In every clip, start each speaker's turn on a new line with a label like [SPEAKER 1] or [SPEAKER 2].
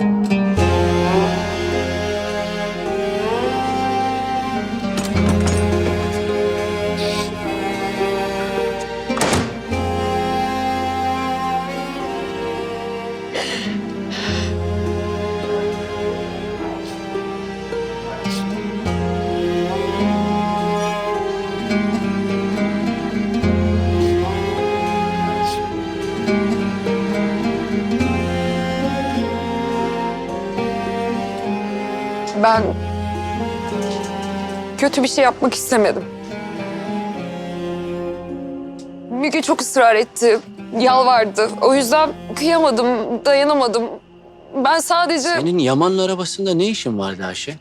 [SPEAKER 1] Ben kötü bir şey yapmak istemedim. Müge çok ısrar etti, yalvardı. O yüzden kıyamadım, dayanamadım. Ben sadece...
[SPEAKER 2] Senin Yaman'ın arabasında ne işin vardı Ayşe?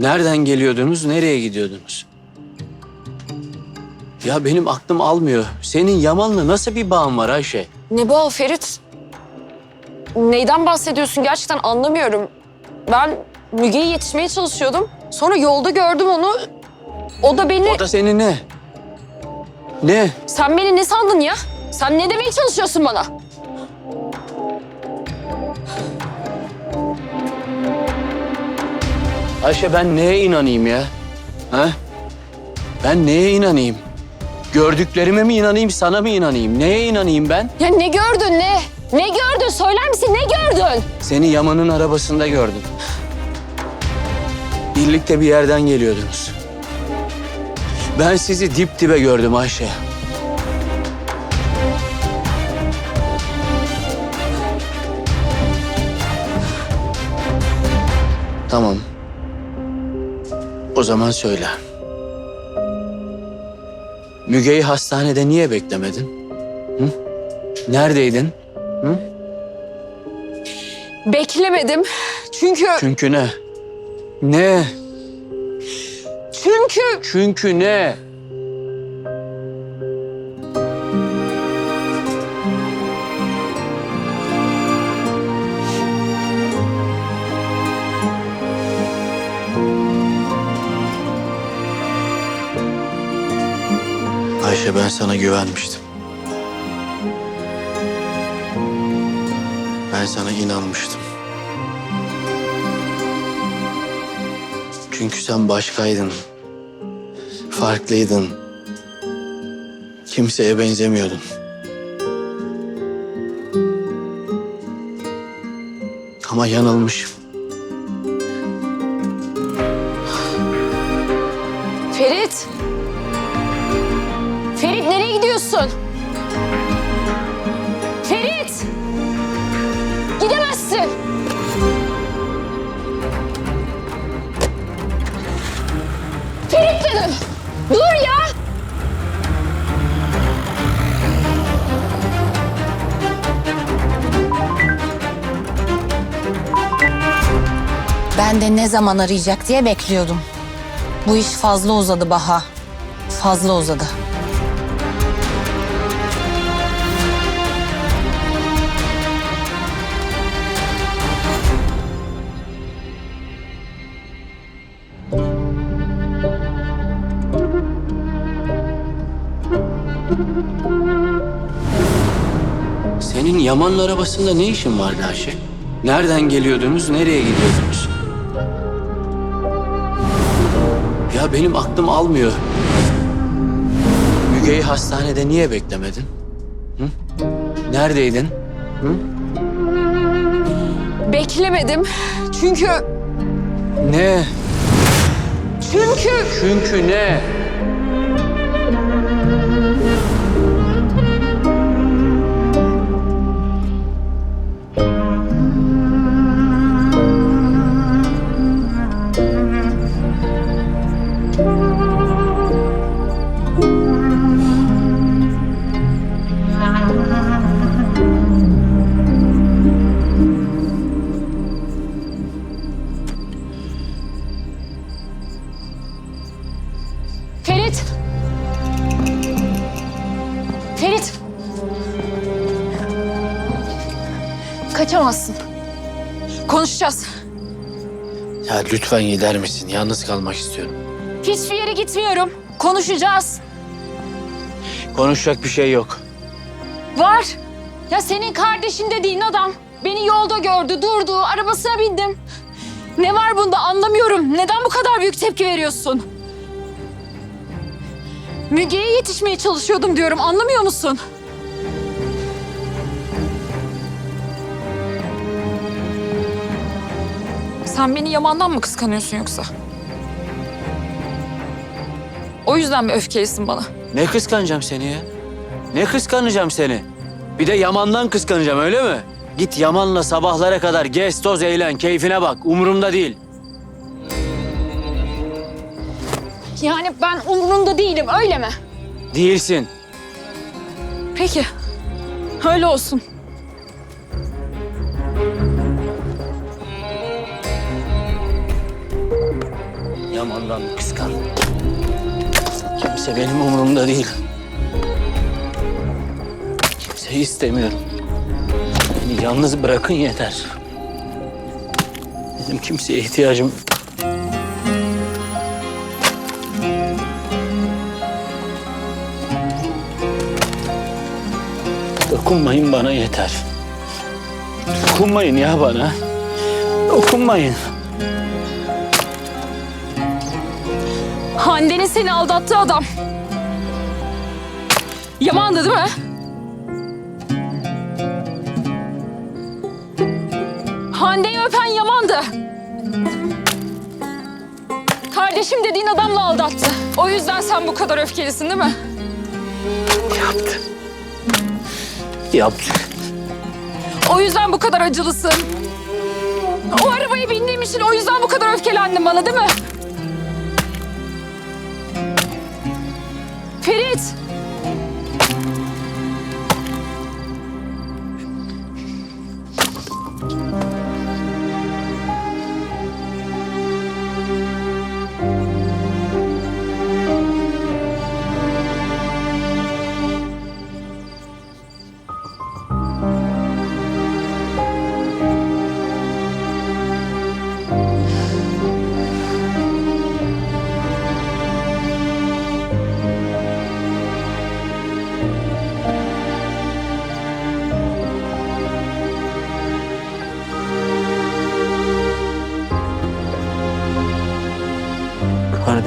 [SPEAKER 2] Nereden geliyordunuz, nereye gidiyordunuz? Ya benim aklım almıyor. Senin Yaman'la nasıl bir bağın var Ayşe?
[SPEAKER 1] Ne bu Ferit? Neyden bahsediyorsun gerçekten anlamıyorum. Ben Müge'ye yetişmeye çalışıyordum. Sonra yolda gördüm onu. O da beni...
[SPEAKER 2] O da senin ne? Ne?
[SPEAKER 1] Sen beni ne sandın ya? Sen ne demeye çalışıyorsun bana?
[SPEAKER 2] Ayşe ben neye inanayım ya? Ha? Ben neye inanayım? Gördüklerime mi inanayım, sana mı inanayım? Neye inanayım ben?
[SPEAKER 1] Ya ne gördün ne? Ne gördün? Söyler misin ne gördün?
[SPEAKER 2] Seni Yaman'ın arabasında gördüm. Birlikte bir yerden geliyordunuz. Ben sizi dip dibe gördüm Ayşe. Tamam. O zaman söyle. Müge'yi hastanede niye beklemedin? Hı? Neredeydin?
[SPEAKER 1] Beklemedim. Çünkü...
[SPEAKER 2] Çünkü ne? Ne?
[SPEAKER 1] Çünkü...
[SPEAKER 2] Çünkü ne? Ayşe ben sana güvenmiştim. Ben sana inanmıştım. Çünkü sen başkaydın. Farklıydın. Kimseye benzemiyordun. Ama yanılmışım.
[SPEAKER 1] Ferit! Ferit nereye gidiyorsun?
[SPEAKER 3] Ben de ne zaman arayacak diye bekliyordum. Bu iş fazla uzadı Baha. Fazla uzadı.
[SPEAKER 2] Senin Yaman'ın arabasında ne işin vardı Ayşe? Nereden geliyordunuz, nereye gidiyordunuz? Ya benim aklım almıyor. Müge'yi hastanede niye beklemedin? Hı? Neredeydin?
[SPEAKER 1] Beklemedim. Çünkü...
[SPEAKER 2] Ne?
[SPEAKER 1] Çünkü...
[SPEAKER 2] Çünkü ne?
[SPEAKER 1] Ferit! Kaçamazsın. Konuşacağız.
[SPEAKER 2] Ya lütfen gider misin? Yalnız kalmak istiyorum.
[SPEAKER 1] Hiçbir yere gitmiyorum. Konuşacağız.
[SPEAKER 2] Konuşacak bir şey yok.
[SPEAKER 1] Var. Ya senin kardeşin dediğin adam beni yolda gördü, durdu, arabasına bindim. Ne var bunda anlamıyorum. Neden bu kadar büyük tepki veriyorsun? Müge'ye yetişmeye çalışıyordum diyorum. Anlamıyor musun? Sen beni Yaman'dan mı kıskanıyorsun yoksa? O yüzden mi öfkelisin bana?
[SPEAKER 2] Ne kıskanacağım seni ya? Ne kıskanacağım seni? Bir de Yaman'dan kıskanacağım öyle mi? Git Yaman'la sabahlara kadar gez, toz, eğlen, keyfine bak. Umurumda değil.
[SPEAKER 1] Yani ben umurunda değilim öyle mi?
[SPEAKER 2] Değilsin.
[SPEAKER 1] Peki. Öyle olsun.
[SPEAKER 2] Yaman'dan kıskan. Kimse benim umurumda değil. Kimseyi istemiyorum. Beni yalnız bırakın yeter. Benim kimseye ihtiyacım Dokunmayın bana yeter. Dokunmayın ya bana. Dokunmayın.
[SPEAKER 1] Hande'nin seni aldattığı adam. Yaman'dı değil mi? Hande'yi öpen Yaman'dı. Kardeşim dediğin adamla aldattı. O yüzden sen bu kadar öfkelisin değil mi?
[SPEAKER 2] Yaptı. Yaptı.
[SPEAKER 1] O yüzden bu kadar acılısın. O arabayı bindiğim için o yüzden bu kadar öfkelendin bana değil mi? Ferit!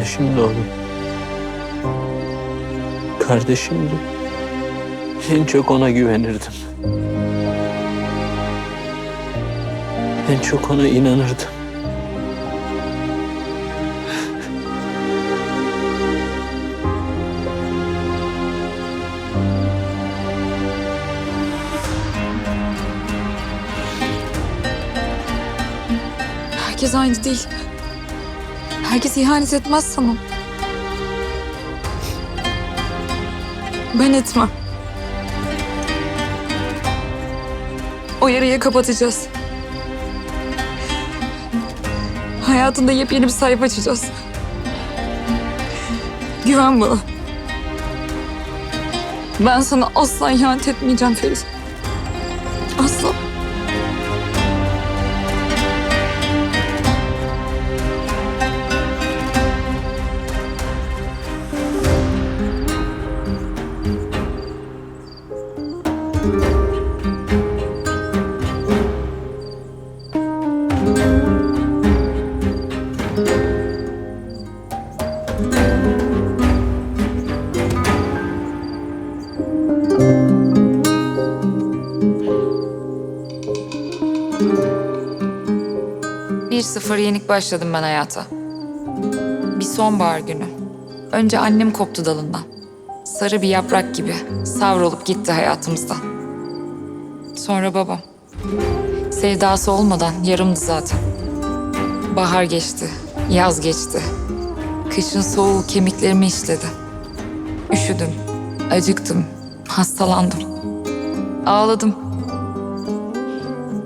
[SPEAKER 2] Kardeşim de oğlum. Kardeşimdi. En çok ona güvenirdim. En çok ona inanırdım.
[SPEAKER 1] Herkes aynı değil. Herkes ihanet etmez sana. Ben etmem. O yarayı kapatacağız. Hayatında yepyeni bir sayfa açacağız. Güven bana. Ben sana asla ihanet etmeyeceğim Ferit.
[SPEAKER 4] Sıfır yenik başladım ben hayata. Bir sonbahar günü. Önce annem koptu dalından. Sarı bir yaprak gibi savrulup gitti hayatımızdan. Sonra babam. Sevdası olmadan yarımdı zaten. Bahar geçti, yaz geçti. Kışın soğuğu kemiklerimi işledi. Üşüdüm, acıktım, hastalandım. Ağladım.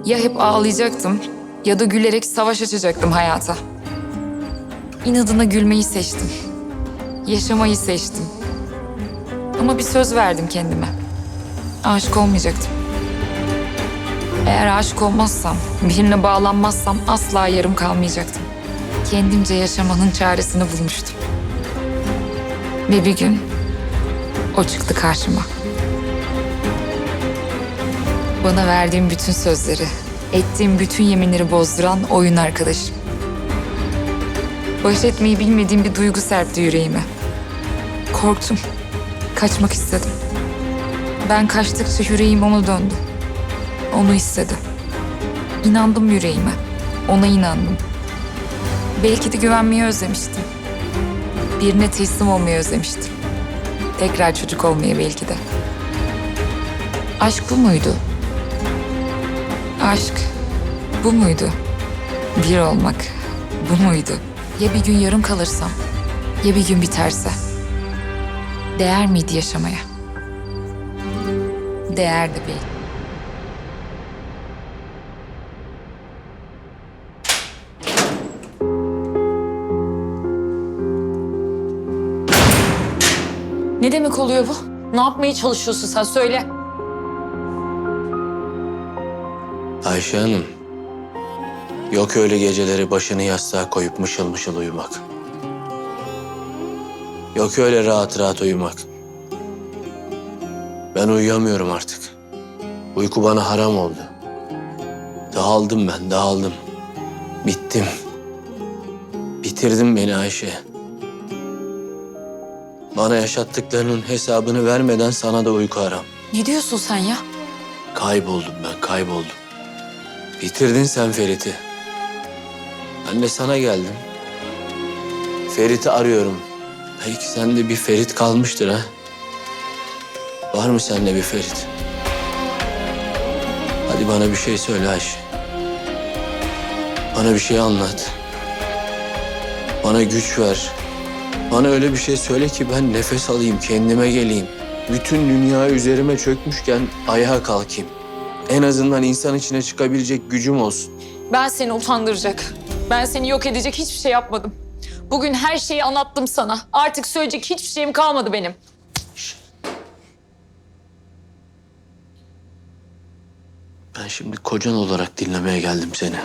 [SPEAKER 4] Ya hep ağlayacaktım ya da gülerek savaş açacaktım hayata. İnadına gülmeyi seçtim. Yaşamayı seçtim. Ama bir söz verdim kendime. Aşık olmayacaktım. Eğer aşık olmazsam, birine bağlanmazsam asla yarım kalmayacaktım. Kendimce yaşamanın çaresini bulmuştum. Ve bir gün o çıktı karşıma. Bana verdiğim bütün sözleri, ettiğim bütün yeminleri bozduran oyun arkadaşım. Baş etmeyi bilmediğim bir duygu serpti yüreğime. Korktum. Kaçmak istedim. Ben kaçtıkça yüreğim ona döndü. Onu istedi. İnandım yüreğime. Ona inandım. Belki de güvenmeyi özlemiştim. Birine teslim olmayı özlemiştim. Tekrar çocuk olmayı belki de. Aşk bu muydu? Aşk bu muydu? Bir olmak bu muydu? Ya bir gün yarım kalırsam? Ya bir gün biterse? Değer miydi yaşamaya? Değerdi belki.
[SPEAKER 1] Ne demek oluyor bu? Ne yapmaya çalışıyorsun sen söyle.
[SPEAKER 2] Ayşe Hanım. Yok öyle geceleri başını yastığa koyup mışıl mışıl uyumak. Yok öyle rahat rahat uyumak. Ben uyuyamıyorum artık. Uyku bana haram oldu. Dağıldım ben, dağıldım. Bittim. Bitirdin beni Ayşe. Bana yaşattıklarının hesabını vermeden sana da uyku haram.
[SPEAKER 1] Ne diyorsun sen ya?
[SPEAKER 2] Kayboldum ben, kayboldum. Bitirdin sen Ferit'i. Ben de sana geldim. Ferit'i arıyorum. Belki sende bir Ferit kalmıştır ha. Var mı sende bir Ferit? Hadi bana bir şey söyle Ayşe. Bana bir şey anlat. Bana güç ver. Bana öyle bir şey söyle ki ben nefes alayım, kendime geleyim. Bütün dünya üzerime çökmüşken ayağa kalkayım. En azından insan içine çıkabilecek gücüm olsun.
[SPEAKER 1] Ben seni utandıracak. Ben seni yok edecek hiçbir şey yapmadım. Bugün her şeyi anlattım sana. Artık söyleyecek hiçbir şeyim kalmadı benim.
[SPEAKER 2] Ben şimdi kocan olarak dinlemeye geldim seni.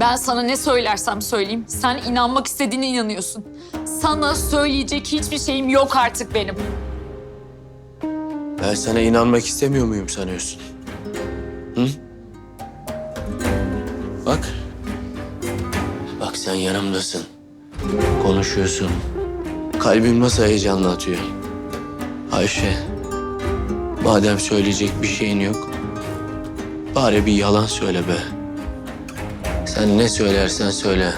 [SPEAKER 1] Ben sana ne söylersem söyleyeyim. Sen inanmak istediğine inanıyorsun. Sana söyleyecek hiçbir şeyim yok artık benim.
[SPEAKER 2] Ben sana inanmak istemiyor muyum sanıyorsun? Hı? Bak. Bak sen yanımdasın. Konuşuyorsun. Kalbim nasıl heyecanla atıyor. Ayşe. Madem söyleyecek bir şeyin yok. Bari bir yalan söyle be. Sen ne söylersen söyle.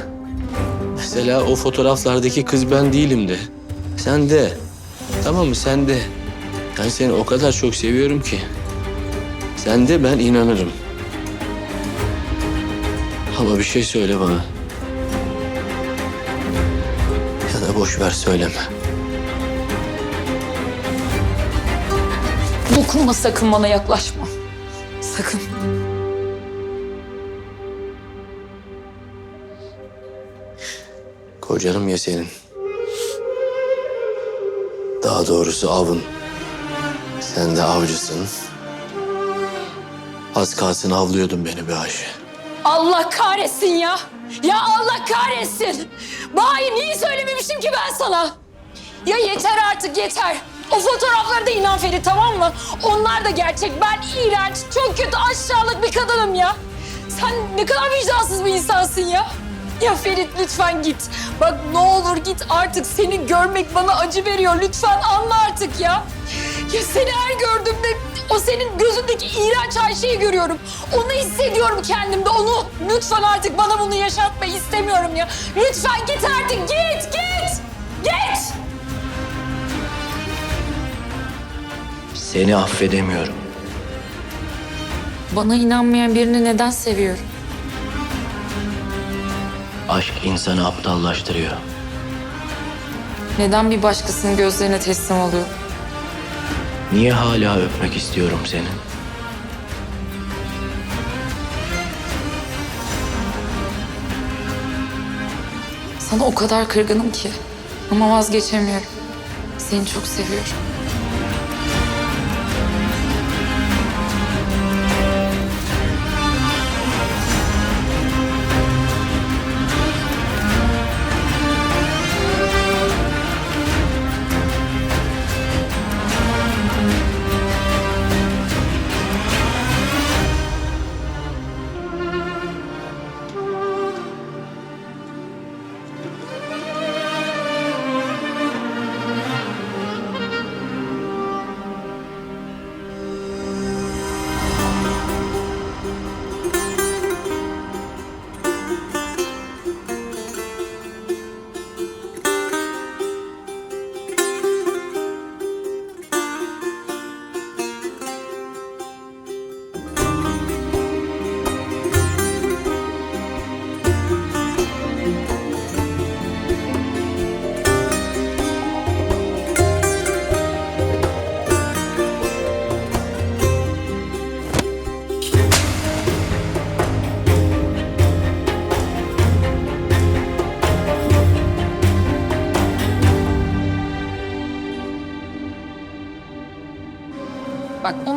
[SPEAKER 2] Mesela o fotoğraflardaki kız ben değilim de. Sen de. Tamam mı sen de. Ben seni o kadar çok seviyorum ki. Sen de ben inanırım. Ama bir şey söyle bana. Ya da boş ver söyleme.
[SPEAKER 1] Dokunma sakın bana yaklaşma. Sakın.
[SPEAKER 2] Kocanım ya senin. Daha doğrusu avın. Sen de avcısın. Az kalsın avlıyordun beni be Ayşe.
[SPEAKER 1] Allah kahretsin ya. Ya Allah kahretsin. Bayi niye söylememişim ki ben sana? Ya yeter artık yeter. O fotoğrafları da inan Ferit tamam mı? Onlar da gerçek. Ben iğrenç, çok kötü, aşağılık bir kadınım ya. Sen ne kadar vicdansız bir insansın ya. Ya Ferit lütfen git. Bak ne olur git artık seni görmek bana acı veriyor. Lütfen anla artık ya. Ya seni her gördüğümde o senin gözündeki iğrenç Ayşe'yi görüyorum. Onu hissediyorum kendimde. Onu lütfen artık bana bunu yaşatma istemiyorum ya. Lütfen git artık git git. Git.
[SPEAKER 2] Seni affedemiyorum.
[SPEAKER 4] Bana inanmayan birini neden seviyorum?
[SPEAKER 2] Aşk insanı aptallaştırıyor.
[SPEAKER 4] Neden bir başkasının gözlerine teslim oluyor?
[SPEAKER 2] Niye hala öpmek istiyorum seni?
[SPEAKER 4] Sana o kadar kırgınım ki. Ama vazgeçemiyorum. Seni çok seviyorum.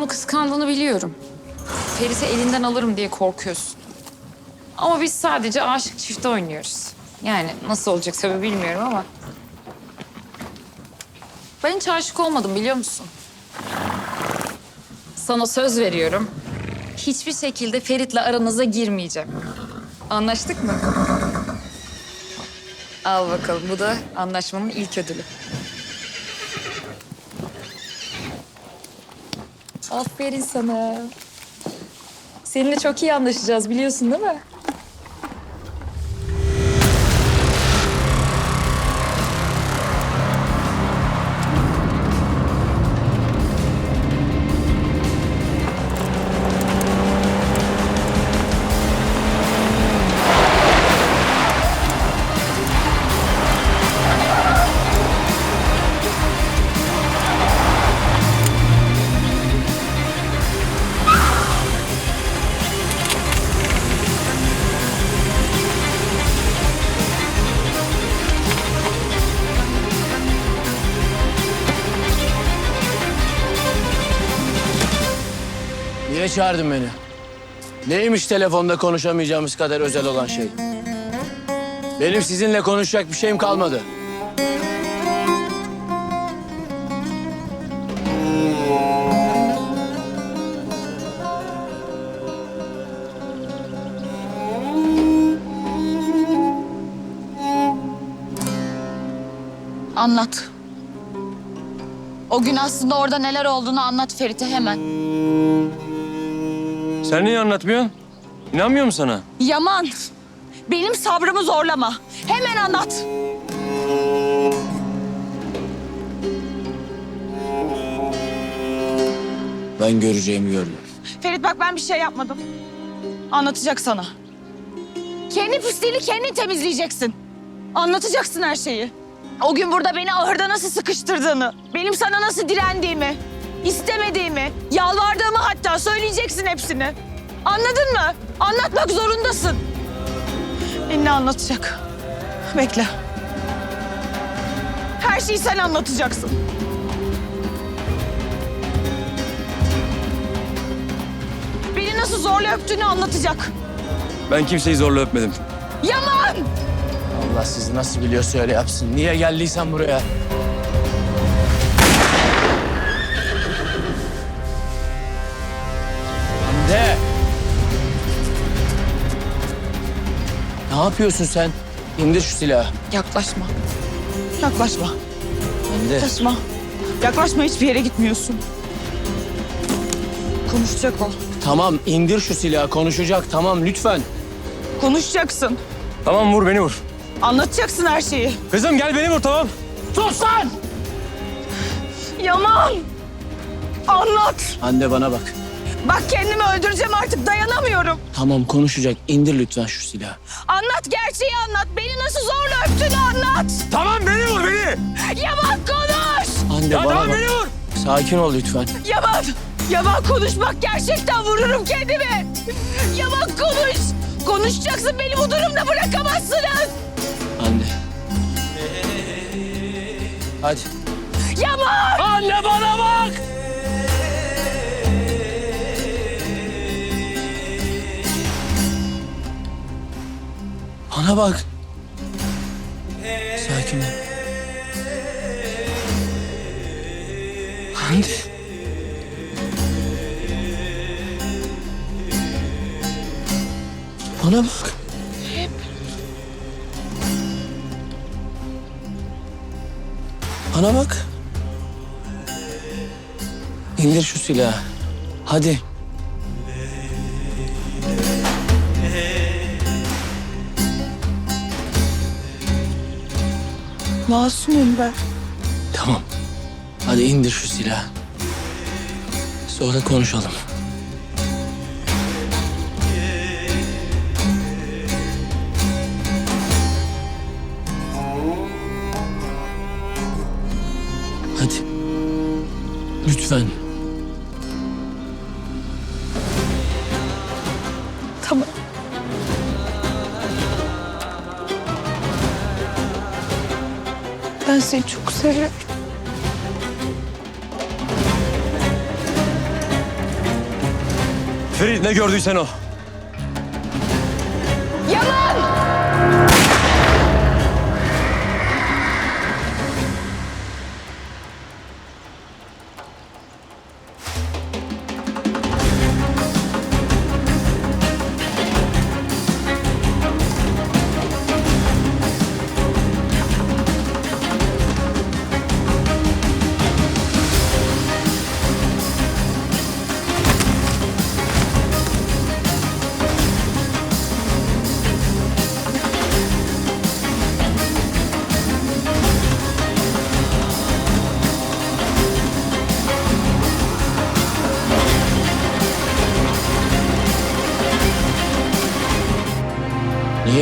[SPEAKER 1] Kıskandığını biliyorum. Ferit'i elinden alırım diye korkuyorsun. Ama biz sadece aşık çifte oynuyoruz. Yani nasıl olacak tabii bilmiyorum ama... Ben hiç aşık olmadım biliyor musun? Sana söz veriyorum. Hiçbir şekilde Ferit'le aranıza girmeyeceğim. Anlaştık mı? Al bakalım bu da anlaşmamın ilk ödülü. Aferin sana. Seninle çok iyi anlaşacağız biliyorsun değil mi?
[SPEAKER 2] Çağırdın beni? Neymiş telefonda konuşamayacağımız kadar özel olan şey? Benim sizinle konuşacak bir şeyim kalmadı.
[SPEAKER 3] Anlat. O gün aslında orada neler olduğunu anlat Ferit'e hemen.
[SPEAKER 5] Sen niye anlatmıyorsun? İnanmıyor mu sana?
[SPEAKER 3] Yaman, benim sabrımı zorlama. Hemen anlat.
[SPEAKER 2] Ben göreceğimi gördüm.
[SPEAKER 3] Ferit bak ben bir şey yapmadım. Anlatacak sana. Kendi pisliğini kendin temizleyeceksin. Anlatacaksın her şeyi. O gün burada beni ahırda nasıl sıkıştırdığını, benim sana nasıl direndiğimi, istemediğimi, yalvardığımı hatta söyleyeceksin hepsini. Anladın mı? Anlatmak zorundasın. Ne anlatacak? Bekle. Her şeyi sen anlatacaksın. Beni nasıl zorla öptüğünü anlatacak.
[SPEAKER 5] Ben kimseyi zorla öpmedim.
[SPEAKER 3] Yaman!
[SPEAKER 2] Allah sizi nasıl biliyorsa öyle yapsın. Niye geldiysen buraya? Ne yapıyorsun sen? İndir şu silahı.
[SPEAKER 3] Yaklaşma. Yaklaşma.
[SPEAKER 2] İndir.
[SPEAKER 3] Yaklaşma. Yaklaşma hiçbir yere gitmiyorsun. Konuşacak o.
[SPEAKER 2] Tamam indir şu silahı. Konuşacak. Tamam lütfen.
[SPEAKER 3] Konuşacaksın.
[SPEAKER 5] Tamam vur beni vur.
[SPEAKER 3] Anlatacaksın her şeyi.
[SPEAKER 5] Kızım gel beni vur tamam.
[SPEAKER 2] Sus lan!
[SPEAKER 3] Yaman! Anlat.
[SPEAKER 2] Hande bana bak.
[SPEAKER 3] Bak kendimi öldüreceğim artık dayanamıyorum.
[SPEAKER 2] Tamam konuşacak. İndir lütfen şu silahı.
[SPEAKER 3] Anlat gerçeği anlat. Beni nasıl zorla öptüğünü anlat.
[SPEAKER 5] Tamam beni vur beni.
[SPEAKER 3] Yaman konuş.
[SPEAKER 2] Hande
[SPEAKER 5] Ya
[SPEAKER 2] bana
[SPEAKER 5] tamam
[SPEAKER 2] bak.
[SPEAKER 5] beni vur.
[SPEAKER 2] Sakin ol lütfen.
[SPEAKER 3] Yaman. Yaman konuş bak gerçekten vururum kendimi. Yaman konuş. Konuşacaksın beni bu durumda bırakamazsınız.
[SPEAKER 2] Hande. Hadi.
[SPEAKER 3] Yaman.
[SPEAKER 2] Anne bana bak! Bana bak. Sakin ol. Hande. Bana bak. Bana bak. İndir şu silahı. Hadi.
[SPEAKER 3] Masumum ben.
[SPEAKER 2] Tamam. Hadi indir şu silahı. Sonra konuşalım. Hadi. Lütfen.
[SPEAKER 3] Ben seni çok seviyorum.
[SPEAKER 5] Ferit ne gördüysen o.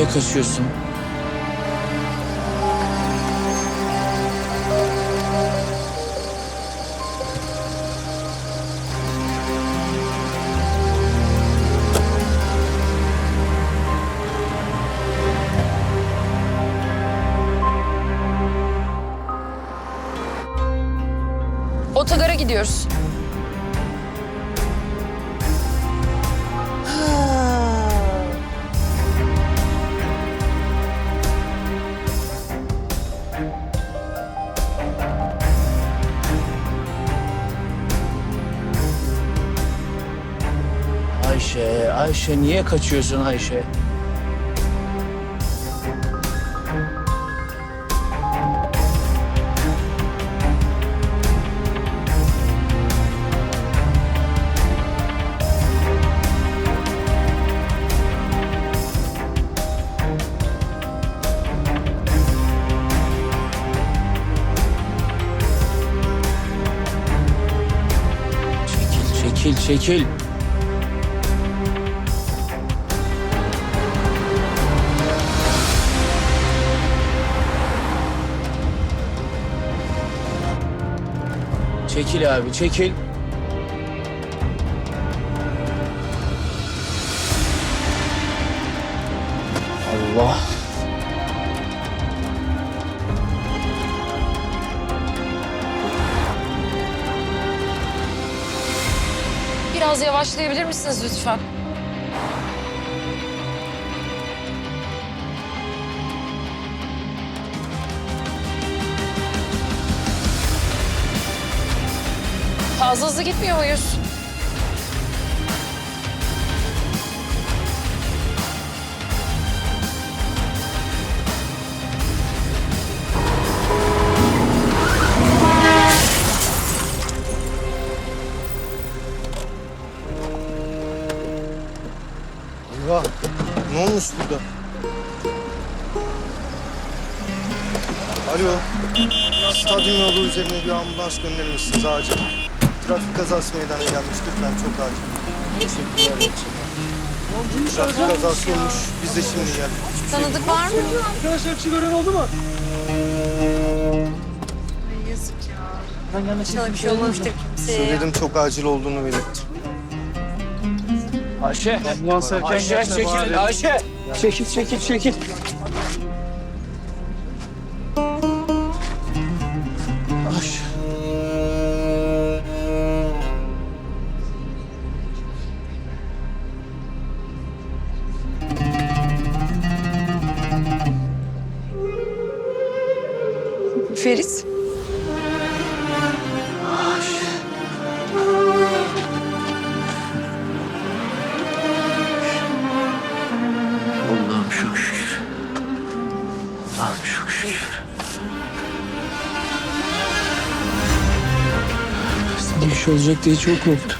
[SPEAKER 2] Niye Ayşe, Ayşe niye kaçıyorsun Ayşe? Çekil, çekil, çekil. Abi, çekil. Allah.
[SPEAKER 1] Biraz yavaşlayabilir misiniz lütfen? Fazla hızlı gitmiyor muyuz?
[SPEAKER 6] Eyvah. Ne olmuş burada? Alo. Stadyum yolu üzerine bir ambulans gönderir misiniz acil? Trafik kazası meydana gelmiş lütfen çok acil. Teşekkürler. Trafik kazası olmuş. Biz de şimdi geldik.
[SPEAKER 1] Tanıdık var mı?
[SPEAKER 6] Söyledim çok acil olduğunu belirttim.
[SPEAKER 2] Ayşe. Ayşe, çekil, Ayşe. Çekil, çekil, çekil. Olacak diye çok korktum.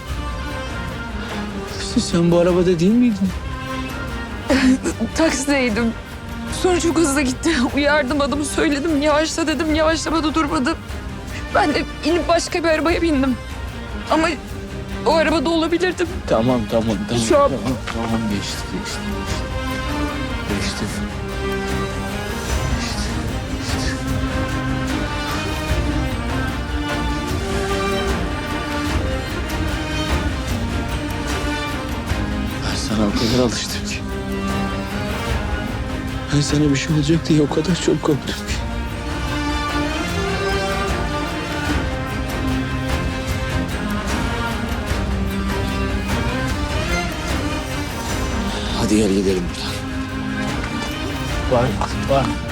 [SPEAKER 2] Sen bu arabada değil miydin?
[SPEAKER 1] Taksideydim. Sonra çok hızlı gitti. Uyardım adımı söyledim. Yavaşla dedim. Yavaşlamadı durmadı. Ben de inip başka bir arabaya bindim. Ama o arabada olabilirdim.
[SPEAKER 2] Tamam, tamam, tamam.
[SPEAKER 1] Şu an-
[SPEAKER 2] Tamam, tamam geçti, geçti. Geçti. Kadar alıştım ki. Ben sana bir şey olacak diye o kadar çok korktum ki. Hadi gel gidelim buradan. Var, var.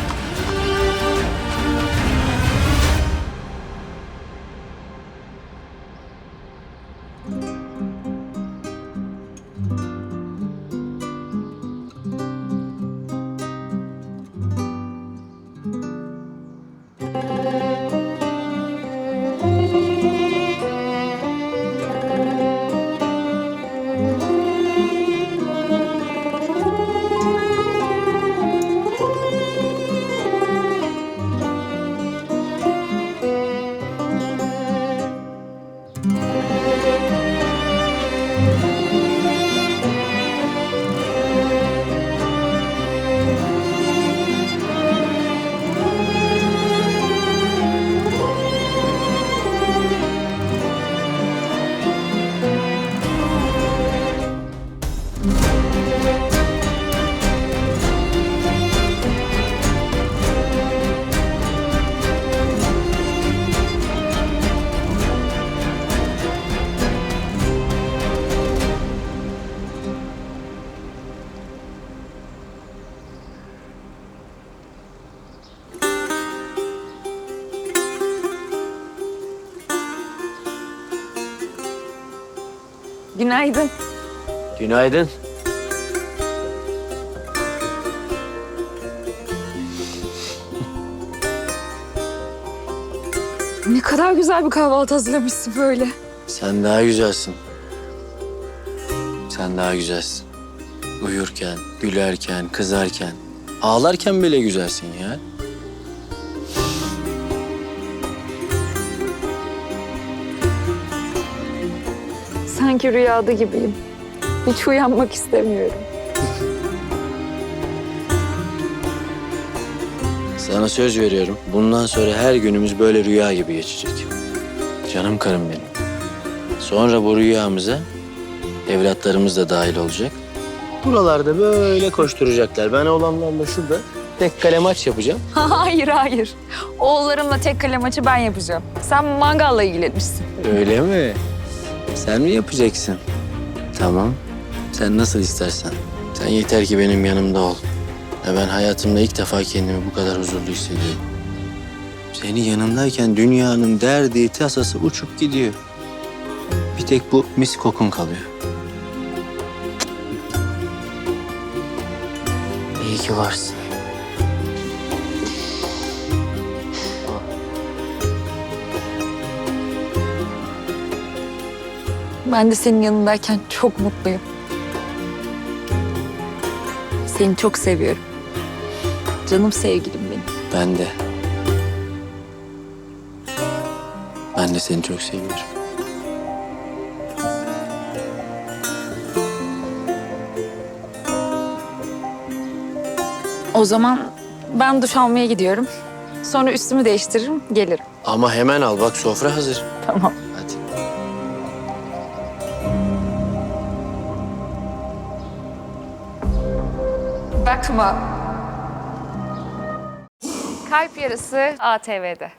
[SPEAKER 1] Günaydın.
[SPEAKER 2] Günaydın.
[SPEAKER 1] Ne kadar güzel bir kahvaltı hazırlamışsın böyle.
[SPEAKER 2] Sen daha güzelsin. Sen daha güzelsin. Uyurken, gülerken, kızarken, ağlarken bile güzelsin ya.
[SPEAKER 1] Sanki rüyada gibiyim. Hiç uyanmak istemiyorum.
[SPEAKER 2] Sana söz veriyorum. Bundan sonra her günümüz böyle rüya gibi geçecek. Canım karım benim. Sonra bu rüyamıza evlatlarımız da dahil olacak. Buralarda böyle koşturacaklar. Ben oğlanlarla şurada tek kale maç yapacağım.
[SPEAKER 1] hayır hayır. Oğullarımla tek kale maçı ben yapacağım. Sen mangalla ilgilenirsin.
[SPEAKER 2] Öyle mi? Sen mi yapacaksın? Tamam. Sen nasıl istersen. Sen yeter ki benim yanımda ol. Ya ben hayatımda ilk defa kendimi bu kadar huzurlu hissediyorum. Senin yanındayken dünyanın derdi, tasası uçup gidiyor. Bir tek bu mis kokun kalıyor. İyi ki varsın.
[SPEAKER 1] Ben de senin yanındayken çok mutluyum. Seni çok seviyorum. Canım sevgilim benim.
[SPEAKER 2] Ben de. Ben de seni çok seviyorum.
[SPEAKER 1] O zaman ben duş almaya gidiyorum. Sonra üstümü değiştiririm, gelirim.
[SPEAKER 2] Ama hemen al bak sofra hazır.
[SPEAKER 1] Tamam. Bakma. Kalp Yarısı ATV'de.